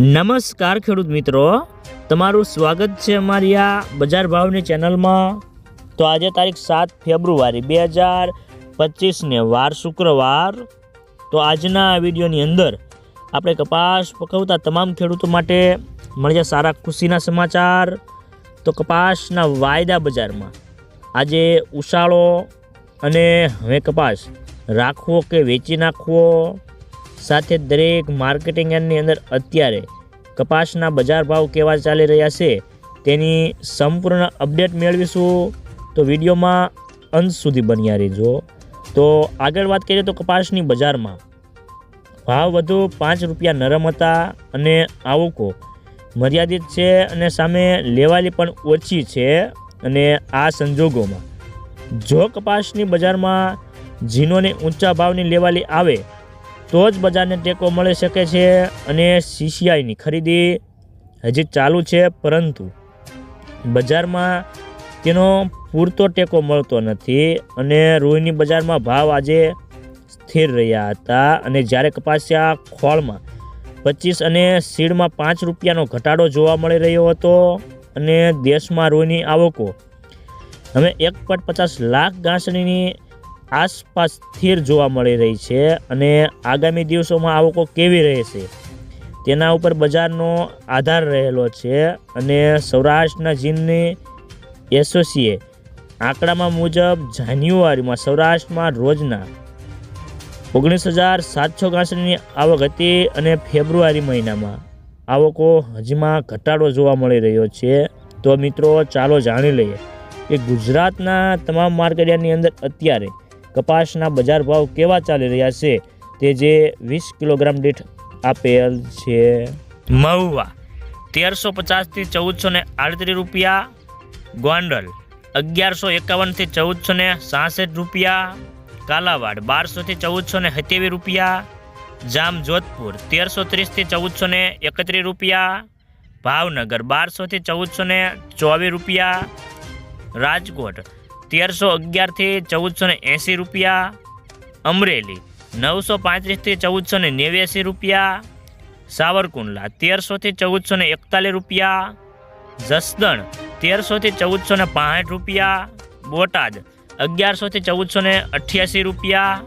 નમસ્કાર ખેડૂત મિત્રો. તમારું સ્વાગત છે અમારી આ બજાર ભાવની ચેનલમાં. તો આજે તારીખ સાત ફેબ્રુઆરી બે હજાર પચીસને વાર શુક્રવાર. તો આજના વિડીયોની અંદર આપણે કપાસ પકવતા તમામ ખેડૂતો માટે મળ્યા સારા ખુશીના સમાચાર. તો કપાસના વાયદા બજારમાં આજે ઉછાળો અને હવે કપાસ રાખવો કે વેચી નાખવો? સાથે દરેક માર્કેટિંગ યાર્ડની અંદર અત્યારે કપાસના બજાર ભાવ કેવા ચાલી રહ્યા છે, તેની સંપૂર્ણ અપડેટ મેળવીશું. તો વિડીયોમાં અંત સુધી બન્યા રહેજો. તો આગળ વાત કરીએ તો કપાસની બજારમાં ભાવ વધુ પાંચ રૂપિયા નરમ હતા અને આવકો મર્યાદિત છે અને સામે લેવાલી પણ ઓછી છે અને આ સંજોગોમાં જો કપાસની બજારમાં ઝીનોને ઊંચા ભાવની લેવાલી આવે તો જ બજારને ટેકો મળી શકે છે અને સીસીઆઈની ખરીદી હજી ચાલુ છે, પરંતુ બજારમાં તેનો પૂરતો ટેકો મળતો નથી અને રૂઈની બજારમાં ભાવ આજે સ્થિર રહ્યા હતા અને જ્યારે કપાસિયા ખોળમાં પચીસ અને સીડમાં પાંચ રૂપિયાનો ઘટાડો જોવા મળી રહ્યો હતો અને દેશમાં રૂઈની આવકો હવે એક પોઈન્ટ પચાસ લાખ ઘાસણીની આસપાસ સ્થિર જોવા મળી રહી છે અને આગામી દિવસોમાં આવકો કેવી રહેશે? તેના ઉપર બજારનો આધાર રહેલો છે અને સૌરાષ્ટ્રના જીનની એસોસીએ આંકડામાં મુજબ જાન્યુઆરીમાં સૌરાષ્ટ્રમાં રોજના ઓગણીસ હજાર સાતસો ઘાસણીની આવક હતી અને ફેબ્રુઆરી મહિનામાં આવકો હજીમાં ઘટાડો જોવા મળી રહ્યો છે. તો મિત્રો ચાલો જાણી લઈએ કે ગુજરાતના તમામ માર્કેટયાર્ડની અંદર અત્યારે કપાસના બજાર ભાવ કેવા ચાલી રહ્યા છે તે જે વીસ કિલોગ્રામ દીઠ આપેલ છે. મહુવા, તેરસો પચાસથી ચૌદસો ને આડત્રીસ રૂપિયા. ગોંડલ, અગિયારસો એકાવનથી ચૌદસો ને સાસઠ રૂપિયા. કાલાવાડ, બારસોથી ચૌદસો ને સત્યાવીસ રૂપિયા. જામ જોધપુર તેરસો ત્રીસથી ચૌદસો ને એકત્રીસ રૂપિયા. ભાવનગર, બારસોથી ચૌદસો ને ચોવીસ રૂપિયા. રાજકોટ તેરસો અગિયારથી ચૌદસો ને એંસી રૂપિયા, અમરેલી નવસો પાંત્રીસથી ચૌદસો ને નેવ્યાસી રૂપિયા, સાવરકુંડલા તેરસોથી ચૌદસો ને એકતાલીસ રૂપિયા, જસદણ તેરસોથી ચૌદસો ને રૂપિયા, બોટાદ અગિયારસોથી ચૌદસો ને અઠ્યાસી રૂપિયા